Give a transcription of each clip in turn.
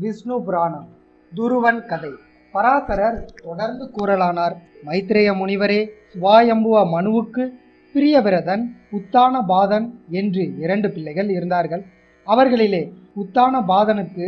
விஷ்ணு புராணம் துருவன் கதை. பராசரர் தொடர்ந்து கூறலானார் மைத்ரேய முனிவரே சுவாயம்புவ மனுவுக்கு பிரியவிரதன் உத்தான பாதன் என்று இரண்டு பிள்ளைகள் இருந்தார்கள். அவர்களிலே உத்தான பாதனுக்கு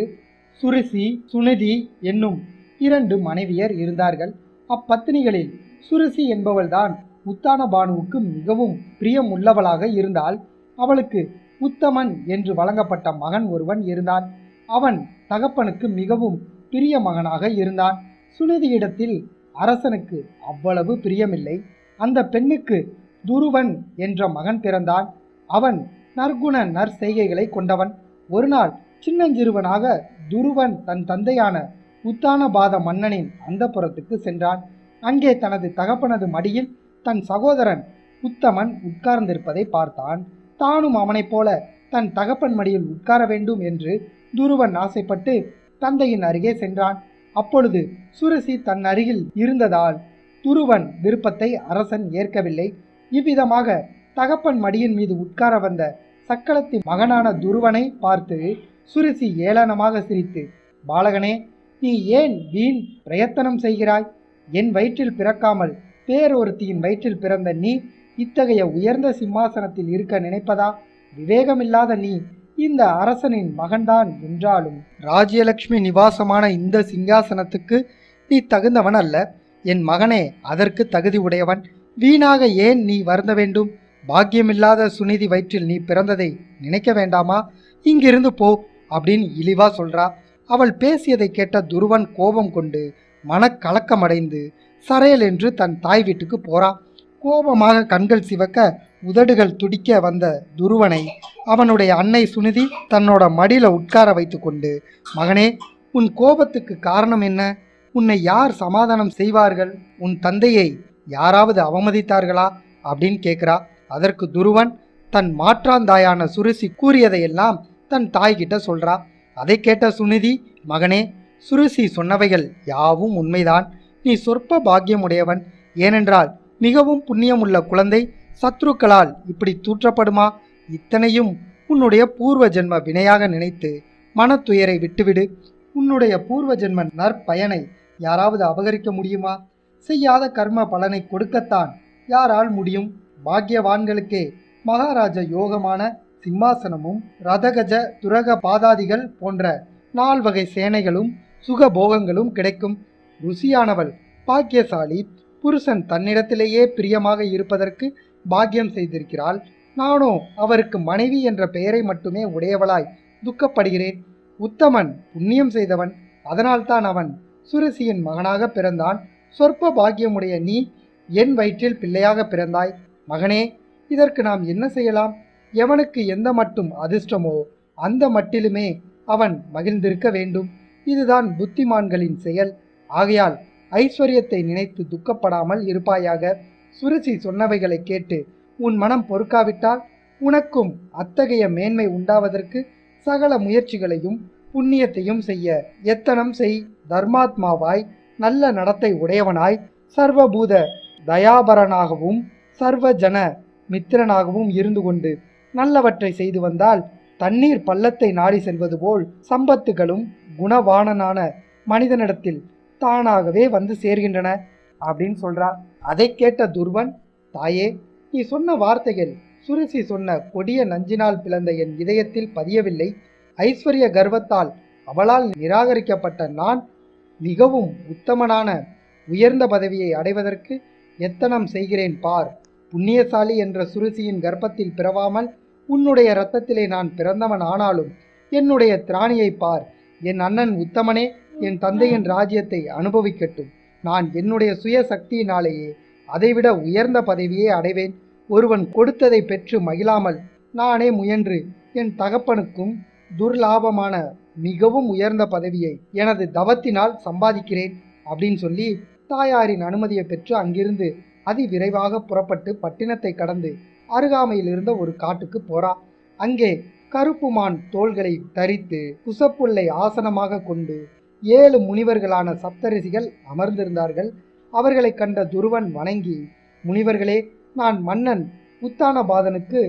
சுருசி சுனிதி என்னும் இரண்டு மனைவியர் இருந்தார்கள். அப்பத்தினிகளில் சுருசி என்பவள்தான் உத்தான பானுவுக்கு மிகவும் பிரியம் உள்ளவளாக இருந்தால் அவளுக்கு உத்தமன் என்று வழங்கப்பட்ட மகன் ஒருவன் இருந்தான். அவன் தகப்பனுக்கு மிகவும் பிரிய மகனாக இருந்தான். சுனிதியிடத்தில் அரசனுக்கு அவ்வளவு பிரியமில்லை. அந்த பெண்ணுக்கு துருவன் என்ற மகன் பிறந்தான். அவன் நற்குண நற்செய்கைகளை கொண்டவன். ஒரு நாள் சின்னஞ்சிறுவனாக துருவன் தன் தந்தையான உத்தானபாத மன்னனின் அந்தப்புறத்துக்கு சென்றான். அங்கே தனது தகப்பனது மடியில் தன் சகோதரன் உத்தமன் உட்கார்ந்திருப்பதை பார்த்தான். தானும் அவனைப் போல தன் தகப்பன் மடியில் உட்கார வேண்டும் என்று துருவன் ஆசைப்பட்டு தந்தையின் அருகே சென்றான். அப்பொழுது சுரசி தன் அருகில் இருந்ததால் துருவன் விருப்பத்தை அரசன் ஏற்கவில்லை. இவ்விதமாக தகப்பன் மடியின் மீது உட்கார வந்த சக்களத்தி மகனான துருவனை பார்த்து சுரசி ஏளனமாக சிரித்து பாலகனே நீ ஏன் வீண் பிரயத்தனம் செய்கிறாய்? என் வயிற்றில் பிறக்காமல் பேரொருத்தியின் வயிற்றில் பிறந்த நீ இத்தகைய உயர்ந்த சிம்மாசனத்தில் இருக்க நினைப்பதா? விவேகமில்லாத நீ இந்த அரசனின் மகன்தான் என்றாலும் ராஜ்யலட்சுமி நிவாசமான இந்த சிங்காசனத்துக்கு நீ தகுந்தவன் அல்ல. என் மகனே அதற்கு தகுதி உடையவன். வீணாக ஏன் நீ வருந்த வேண்டும்? பாக்கியமில்லாத சுனிதி வயிற்றில் நீ பிறந்ததை நினைக்க வேண்டாமா? இங்கிருந்து போ அப்படின்னு இழிவா சொல்றா. அவள் பேசியதை கேட்ட துருவன் கோபம் கொண்டு மனக்கலக்கமடைந்து சரையல் என்று தன் தாய் வீட்டுக்கு போறா. கோபமாக கண்கள் சிவக்க உதடுகள் துடிக்க வந்த துருவனை அவனுடைய அன்னை சுனிதி தன்னோட மடியில் உட்கார வைத்துக்கொண்டு மகனே உன் கோபத்துக்கு காரணம் என்ன? உன்னை யார் சமாதானம் செய்வார்கள்? உன் தந்தையை யாராவது அவமதித்தார்களா? அப்படின்னு கேட்குறா அதற்கு துருவன் தன் மாற்றாந்தாயான சுருசி கூறியதையெல்லாம் தன் தாய்கிட்ட சொல்றா. அதை கேட்ட சுனிதி மகனே சுருசி சொன்னவைகள் யாவும் உண்மைதான். நீ சொற்ப பாக்கியமுடையவன். ஏனென்றால் மிகவும் புண்ணியமுள்ள குழந்தை சத்ருக்களால் இப்படி தூற்றப்படுமா? இத்தனையும் உன்னுடைய பூர்வ ஜென்ம வினையாக நினைத்து மனத்துயரை விட்டுவிடு. உன்னுடைய பூர்வ ஜென்ம நற்பயனை யாராவது அபகரிக்க முடியுமா? செய்யாத கர்ம பலனை கொடுக்கத்தான் யாரால் முடியும்? பாக்கியவான்களுக்கே மகாராஜ யோகமான சிம்மாசனமும் ரதகஜ துரக பாதாதிகள் போன்ற நால்வகை சேனைகளும் சுகபோகங்களும் கிடைக்கும். ருசியானவள் பாக்கியசாலி புருஷன் தன்னிடத்திலேயே பிரியமாக இருப்பதற்கு பாக்கியம் செய்திருக்கிறாள். நானோ அவருக்கு மனைவி என்ற பெயரை மட்டுமே உடையவளாய் துக்கப்படுகிறேன். உத்தமன் புண்ணியம் செய்தவன் அதனால்தான் அவன் சுரசியின் மகனாக பிறந்தான். சொற்ப பாக்கியமுடைய நீ என் வயிற்றில் பிள்ளையாக பிறந்தாய். மகனே இதற்கு நாம் என்ன செய்யலாம்? எவனுக்கு எந்த மட்டும் அதிர்ஷ்டமோ அந்த மட்டிலுமே அவன் மகிழ்ந்திருக்க வேண்டும். இதுதான் புத்திமான்களின் செயல். ஆகையால் ஐஸ்வர்யத்தை நினைத்து துக்கப்படாமல் இருப்பாயாக. சுருசி சொன்னவைகளை கேட்டு உன் மனம் பொறுக்காவிட்டால் உனக்கும் அத்தகைய மேன்மை உண்டாவதற்கு சகல முயற்சிகளையும் புண்ணியத்தையும் செய்ய எத்தனம் செய். தர்மாத்மாவாய் நல்ல நடத்தை உடையவனாய் சர்வபூத தயாபரனாகவும் சர்வ ஜன மித்திரனாகவும் இருந்து கொண்டு நல்லவற்றை செய்து வந்தால் தண்ணீர் பள்ளத்தை நாடி செல்வது போல் சம்பத்துகளும் குணவானனான மனிதனிடத்தில் தானாகவே வந்து சேர்கின்றன. அப்படின்னு சொல்றா. அதை கேட்ட துர்வன் தாயே நீ சொன்ன வார்த்தைகள் சுருசி சொன்ன கொடிய நஞ்சினால் பிளந்த என் இதயத்தில் பதியவில்லை. ஐஸ்வர்ய கர்வத்தால் அவளால் நிராகரிக்கப்பட்ட நான் மிகவும் உத்தமனான உயர்ந்த பதவியை அடைவதற்கு எத்தனம் செய்கிறேன் பார். புண்ணியசாலி என்ற சுருசியின் கர்ப்பத்தில் பிறவாமல் உன்னுடைய இரத்தத்திலே நான் பிறந்தவன் ஆனாலும் என்னுடைய திராணியை பார். என் அண்ணன் உத்தமனே என் தந்தையின் ராஜ்யத்தை அனுபவிக்கட்டும். நான் என்னுடைய சுய சக்தியினாலேயே அதைவிட உயர்ந்த பதவியே அடைவேன். ஒருவன் கொடுத்ததை பெற்று மகிழாமல் நானே முயன்று என் தகப்பனுக்கும் துர்லாபமான மிகவும் உயர்ந்த பதவியை எனது தவத்தினால் சம்பாதிக்கிறேன் அப்படின்னு சொல்லி தாயாரின் அனுமதியை பெற்று அங்கிருந்து அதிவிரைவாக புறப்பட்டு பட்டினத்தை கடந்து அருகாமையில் இருந்த ஒரு காட்டுக்கு போறா. அங்கே கருப்புமான் தோள்களை தரித்து குசப்புள்ளை ஆசனமாக கொண்டு ஏழு முனிவர்களான சப்தரிசிகள் அமர்ந்திருந்தார்கள். அவர்களை கண்ட துருவன் வணங்கி முனிவர்களே நான் மன்னன். உத்தானபாதனுக்கு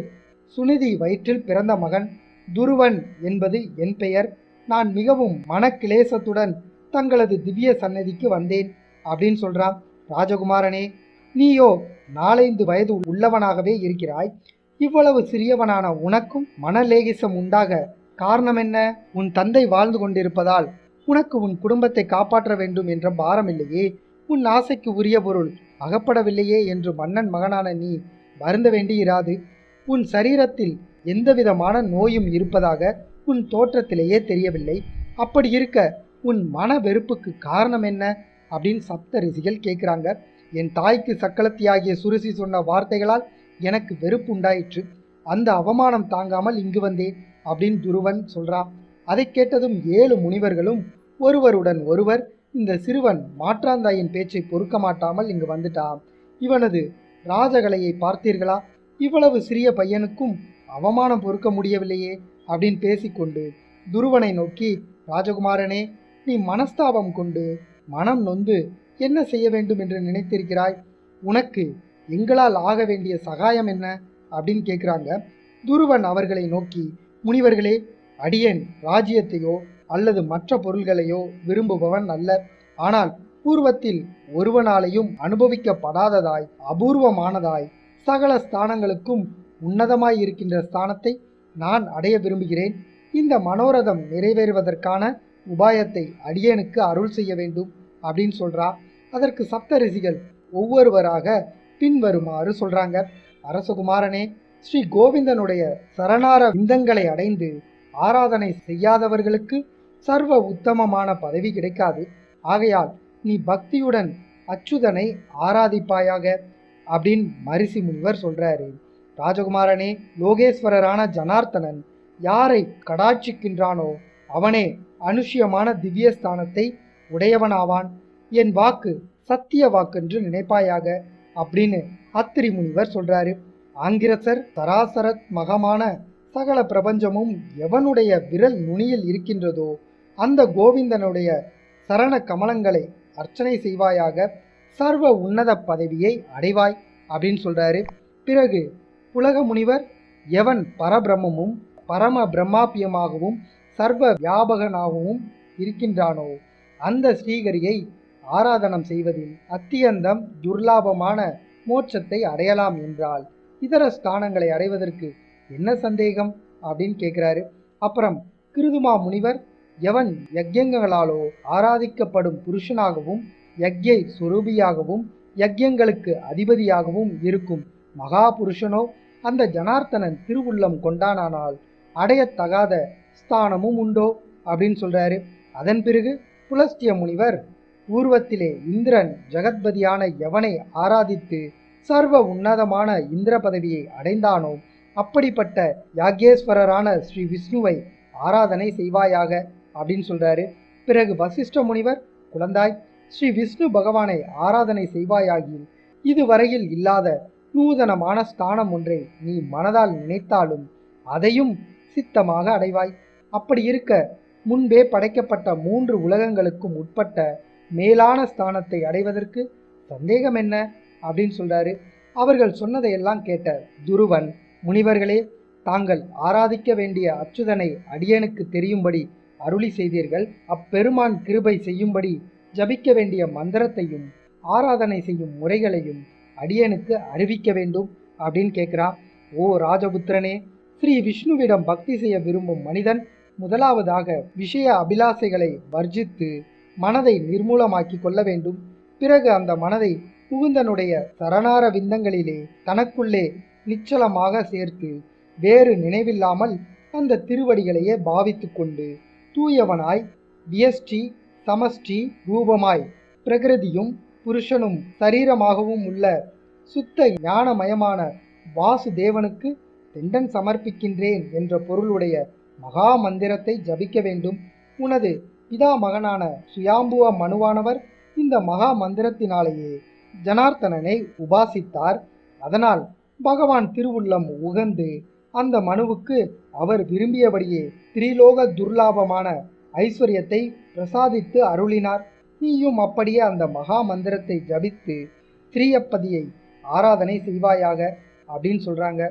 சுனிதி வயிற்றில் பிறந்த மகன். துருவன் என்பது என் பெயர். நான் மிகவும் மனக்கிளேசத்துடன் தங்களது திவ்ய சன்னதிக்கு வந்தேன் அப்படின்னு சொல்கிறான் ராஜகுமாரனே. நீயோ நாலைந்து வயது உள்ளவனாகவே இருக்கிறாய். இவ்வளவு சிறியவனான உனக்கும் மனலேகிசம் உண்டாக காரணம் என்ன? உன் தந்தை வாழ்ந்து கொண்டிருப்பதால் உனக்கு உன் குடும்பத்தை காப்பாற்ற வேண்டும் என்ற பாரமில்லையே. உன் ஆசைக்கு உரிய பொருள் அகப்படவில்லையே என்று மன்னன் மகனான நீ வருந்த வேண்டியிராது. உன் சரீரத்தில் எந்தவிதமான நோயும் இருப்பதாக உன் தோற்றத்திலேயே தெரியவில்லை. அப்படி இருக்க உன் மன வெறுப்புக்கு காரணம் என்ன? அப்படின்னு சப்த ரிஷிகள் கேட்குறாங்க. என் தாய்க்கு சக்களத்தியாகிய சுருசி சொன்ன வார்த்தைகளால் எனக்கு வெறுப்பு உண்டாயிற்று. அந்த அவமானம் தாங்காமல் இங்கு வந்தேன் அப்படின்னு துருவன் சொல்கிறான் அதை கேட்டதும் ஏழு முனிவர்களும் ஒருவருடன் ஒருவர் இந்த சிறுவன் மாற்றாந்தாயின் பேச்சை பொறுக்க மாட்டாமல் இங்கு வந்துட்டான். இவனது ராஜகலையை பார்த்தீர்களா? இவ்வளவு சிறிய பையனுக்கும் அவமானம் பொறுக்க முடியவில்லையே அப்படின்னு பேசிக்கொண்டு துருவனை நோக்கி ராஜகுமாரனே நீ மனஸ்தாபம் கொண்டு மனம் நொந்து என்ன செய்ய வேண்டும் என்று நினைத்திருக்கிறாய்? உனக்கு எங்களால் ஆக வேண்டிய சகாயம் என்ன? அப்படின்னு கேட்குறாங்க. துருவன் அவர்களை நோக்கி முனிவர்களே அடியேன் ராஜ்யத்தையோ அல்லது மற்ற பொருள்களையோ விரும்புபவன் அல்ல. ஆனால் பூர்வத்தில் ஒருவனாலையும் அனுபவிக்கப்படாததாய் அபூர்வமானதாய் சகல ஸ்தானங்களுக்கும் உன்னதமாய் இருக்கின்ற ஸ்தானத்தை நான் அடைய விரும்புகிறேன். இந்த மனோரதம் நிறைவேறுவதற்கான உபாயத்தை அடியேனுக்கு அருள் செய்ய வேண்டும் அப்படின்னு சொல்றா. அதற்கு சப்த ரிஷிகள் ஒவ்வொருவராக பின்வருமாறு சொல்றாங்க. அரசகுமாரனே ஸ்ரீ கோவிந்தனுடைய சரணார விந்தங்களை அடைந்து ஆராதனை செய்யாதவர்களுக்கு சர்வ உத்தமமான பதவி கிடைக்காது. ஆகையால் நீ பக்தியுடன் அச்சுதனை ஆராதிப்பாயாக அப்படின்னு மரிசி முனிவர் சொல்றாரு. ராஜகுமாரனே லோகேஸ்வரரான ஜனார்த்தனன் யாரை கடாட்சிக்கின்றானோ அவனே அனுஷ்யமான திவ்யஸ்தானத்தை உடையவனாவான். என் வாக்கு சத்திய வாக்கென்று நினைப்பாயாக அப்படின்னு அத்திரி முனிவர் சொல்றாரு. ஆங்கிரசர் சராசரத் மகமான சகல பிரபஞ்சமும் எவனுடைய விரல் நுனியில் இருக்கின்றதோ அந்த கோவிந்தனுடைய சரண கமலங்களை அர்ச்சனை செய்வாயாக சர்வ உன்னத பதவியை அடைவாய் அப்படின்னு சொல்கிறாரு பிறகு புலக முனிவர் எவன் பரபிரமமும் பரம பிரம்மாபியமாகவும் சர்வ வியாபகனாகவும் இருக்கின்றானோ அந்த ஸ்ரீகரியை ஆராதனம் செய்வதில் அத்தியந்தம் துர்லாபமான மோட்சத்தை அடையலாம் என்றால் இதர ஸ்தானங்களை அடைவதற்கு என்ன சந்தேகம்? அப்படின்னு கேட்குறாரு அப்புறம் கிருதுமா முனிவர் எவன் யஜ்யங்களாலோ ஆராதிக்கப்படும் புருஷனாகவும் யக்யை சுரூபியாகவும் யஜ்யங்களுக்கு அதிபதியாகவும் இருக்கும் மகா புருஷனோ அந்த ஜனார்த்தனன் திருவுள்ளம் கொண்டானானால் அடையத்தகாத ஸ்தானமும் உண்டோ? அப்படின்னு சொல்றாரு. அதன் பிறகு புலஸ்திய முனிவர் பூர்வத்திலே இந்திரன் ஜெகத்பதியான எவனை ஆராதித்து சர்வ உன்னதமான இந்திர பதவியை அடைந்தானோ அப்படிப்பட்ட யாகேஸ்வரரான ஸ்ரீ விஷ்ணுவை ஆராதனை செய்வாயாக. அப்படின்னு சொல்றாரு. பிறகு வசிஷ்ட முனிவர் குழந்தாய் ஸ்ரீ விஷ்ணு பகவானை ஆராதனை செய்வாயாகில் இதுவரையில் இல்லாத நூதனமான ஸ்தானம் ஒன்றை நீ மனதால் நினைத்தாலும் அதையும் சித்தமாக அடைவாய். அப்படி இருக்க முன்பே படைக்கப்பட்ட மூன்று உலகங்களுக்கும் உட்பட்ட மேலான ஸ்தானத்தை அடைவதற்கு சந்தேகம் என்ன? அப்படின்னு சொல்றாரு. அவர்கள் சொன்னதையெல்லாம் கேட்ட துருவன் முனிவர்களே தாங்கள் ஆராதிக்க வேண்டிய அச்சுதனை அடியனுக்கு தெரியும்படி அருளி செய்தீர்கள். அப்பெருமான் கிருபை செய்யும்படி ஜபிக்க வேண்டிய மந்திரத்தையும் ஆராதனை செய்யும் முறைகளையும் அடியனுக்கு அறிவிக்க வேண்டும் அப்படின்னு கேட்குறான் ஓ ராஜபுத்திரனே ஸ்ரீ விஷ்ணுவிடம் பக்தி செய்ய விரும்பும் மனிதன் முதலாவதாக விஷய அபிலாசைகளை வர்ஜித்து மனதை நிர்மூலமாக்கி கொள்ள வேண்டும். பிறகு அந்த மனதை புகுந்தனுடைய சரணார விந்தங்களிலே தனக்குள்ளே நிச்சலமாக சேர்த்து வேறு நினைவில்லாமல் அந்த திருவடிகளையே பாவித்து கொண்டு தூயவனாய் வியஷ்டி சமஷ்டி ரூபமாய் பிரகிருதியும் புருஷனும் சரீரமாகவும் உள்ள சுத்த ஞானமயமான வாசுதேவனுக்கு தெண்டன் சமர்ப்பிக்கின்றேன் என்ற பொருளுடைய மகா மந்திரத்தை ஜபிக்க வேண்டும். உனது பிதாமகனான சுயாம்புவ மனுவானவர் இந்த மகா மந்திரத்தினாலேயே ஜனார்த்தனனை உபாசித்தார். அதனால் பகவான் திருவுள்ளம் உகந்து அந்த மனுவுக்கு அவர் விரும்பியபடியே திரிலோக துர்லாபமான ஐஸ்வர்யத்தை பிரசாதித்து அருளினார். நீயும் அப்படியே அந்த மகா மந்திரத்தை ஜபித்து ஸ்ரீயப்பதியை ஆராதனை செய்வாயாக அப்படின்னு சொல்கிறாங்க